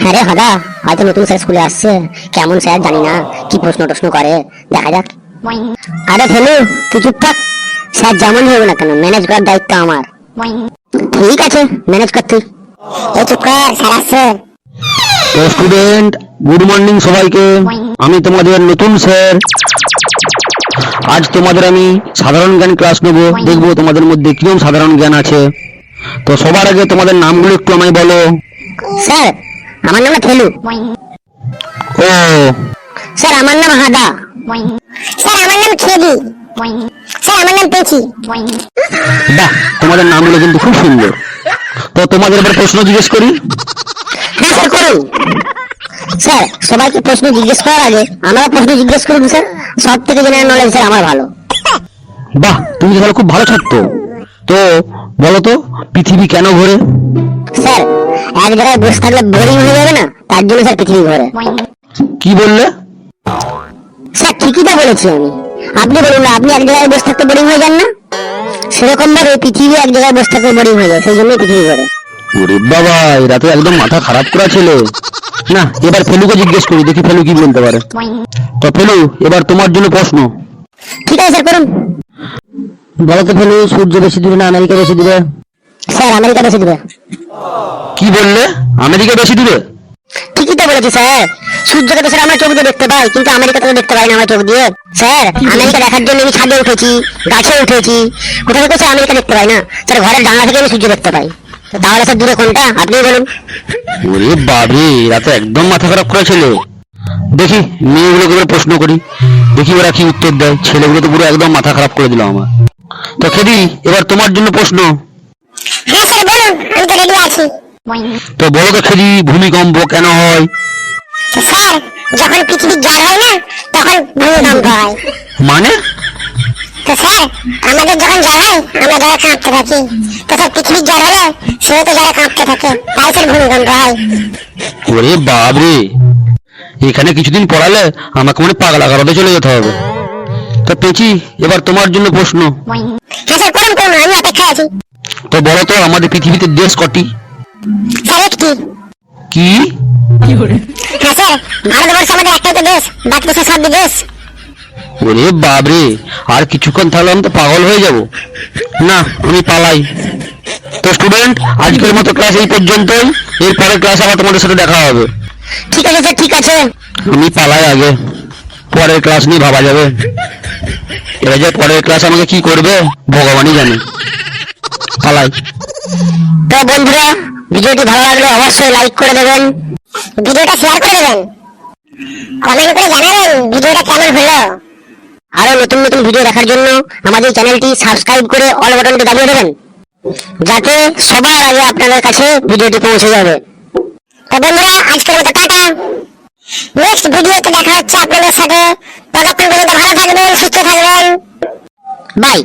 হ্যাঁ রে হাদা হয়তো নতুন স্যার স্কুলে আসছে। কেমন স্যার জানি না কি প্রশ্ন টশ্ন করে। দেখা যাক। আরে ফেলু তুই চুপ থাক। স্যার যেমন হবে না কেন ম্যানেজ করার দায়িত্ব আমার। ঠিক আছে ম্যানেজ কর তুই। এই চুপ কর স্যার আসছে। স্টুডেন্ট গুড মর্নিং সবাইকে। আমি তোমাদের নতুন স্যার। আজ তোমাদের আমি সাধারণ জ্ঞান ক্লাস নেব। দেখব তোমাদের মধ্যে কীরকম সাধারণ জ্ঞান আছে। তো সবার আগে তোমাদের নামগুলো একটু আমায় বলো। স্যার আমার নাম ফেলু ও। স্যার আমার নাম হাদা। স্যার আমার নাম খেদি স্যার আমার নাম পেছি বাহ তোমাদের নামগুলো কিন্তু খুব সুন্দর। তো তোমাদের এবার প্রশ্ন জিজ্ঞেস করি? হ্যাঁ স্যার করুন। স্যার সবাইকে প্রশ্ন জিজ্ঞেস করার আগে আমরা প্রশ্ন জিজ্ঞেস করুন স্যার। সব থেকে জেনারেল নলেজ স্যার আমার ভালো। বাহ তুমি তো তাহলে খুব ভালো ছাত্র। তো বলো তো পৃথিবী কেন ঘোরে? স্যার এক জায়গায় বসে থাকলে বোরিং হয়ে যাবে না? তার জন্য স্যার পৃথিবী ঘোরে। কি বললে? স্যার ঠিকই তো বলেছি আমি। আপনি বলুন না আপনি এক জায়গায় বসে থাকতে বোরিং হয়ে যান না? সেরকম ভাবে পৃথিবী এক জায়গায় বসে থাকতে বোরিং হয়ে যায় সেই জন্যই পৃথিবী ঘোরে। ওরে বাবা এরা তো একদম মাথা খারাপ করা ছেলে। না এবার ফেলুকে জিজ্ঞেস করি দেখি ফেলু কি বলতে পারে। তো ফেলু এবার তোমার জন্য প্রশ্ন। ঠিক আছে স্যার করুন। বলো তো ফেলু সূর্য বেশি দূরে না আমেরিকা বেশি দূরে? স্যার আমেরিকা বেশি দিবে কি বললে? আমেরিকা বেশি দূরে? ঠিকই তো বলেছি স্যার। সূর্যকে তো স্যার আমরা চোখ দিয়ে দেখতে পাই কিন্তু আমেরিকা তো দেখতে পাই না আমরা চোখ দিয়ে। স্যার আমেরিকা দেখার জন্য আমি ছাদে উঠেছি গাছে উঠেছি। কোথাও থেকে স্যার আমেরিকা দেখতে পাই না? স্যার ঘরের জানলা থেকে আমি সূর্য দেখতে পাই। তাহলে স্যার দূরে কোনটা? আপনি বলুন। ওরে বাবরে এরা তো একদম মাথা খারাপ করা ছেলে দেখি মেয়েগুলোকে প্রশ্ন করি। দেখি ওরা কি উত্তর দেয়। ছেলেগুলো তো পুরো একদম মাথা খারাপ করে দিল আমার। তো খেদি এবার তোমার জন্য প্রশ্ন। হ্যাঁ স্যার বলুন আমি তো রেডি আছি। তো বলো তো খেদি ভূমিকম্প কেন হয়? স্যার যখন জ্বর হয় না তখন ভূমিকম্প হয়। মানে? তো স্যার আমাদের যখন হয় আমরা জ্বরে কাঁপতে থাকি। তো স্যার পৃথিবীর হলে সেও তো জ্বরে কাঁপতে থাকে তাই স্যার ভূমিকম্প হয়। ওরে বাবরে এখানে কিছুদিন পড়ালে আমাকে মনে পাগলা গারদে চলে যেতে হবে। তো পেঁচি এবার তোমার জন্য প্রশ্ন। হ্যাঁ স্যার করুন করুন আমি অপেক্ষায় আছি। তো বলো তো আমাদের পৃথিবীতে দেশ কটি? কি? হ্যাঁ স্যার ভারতবর্ষ আমাদের একটাই তো দেশ বাকি দেশের সব বিদেশ। ওরে বাবরে আর কিছুক্ষণ তাহলে আমি তো পাগল হয়ে যাব। না আমি পালাই। তো স্টুডেন্ট আজকের মতো ক্লাস এই পর্যন্তই। এরপরে ক্লাস আবার তোমাদের সাথে দেখা হবে। ঠিক আছে স্যার ঠিক আছে। আমি পালাই আগে। পরের ক্লাস নিয়ে ভাবা যাবে। এরা যে পরের ক্লাস আমাকে কি করবে ভগবানই জানে। পালাই তো বন্ধুরা, ভিডিওটি ভালো লাগলে অবশ্যই লাইক করে দেবেন। ভিডিওটা শেয়ার করে দেবেন। কমেন্ট করে জানাবেন ভিডিওটা কেমন হলো। আরও নতুন নতুন ভিডিও দেখার জন্য আমাদের চ্যানেলটি সাবস্ক্রাইব করে অল বাটনটি দাবিয়ে দেবেন। যাতে সবার আগে আপনাদের কাছে ভিডিওটি পৌঁছে যাবে। তো বন্ধুরা, আজকের মতো টাটা। নেক্সট ভিডিওতে দেখা হচ্ছে আপনাদের সাথে। ততক্ষণ পর্যন্ত ভালো থাকবেন, সুস্থ থাকবেন। বাই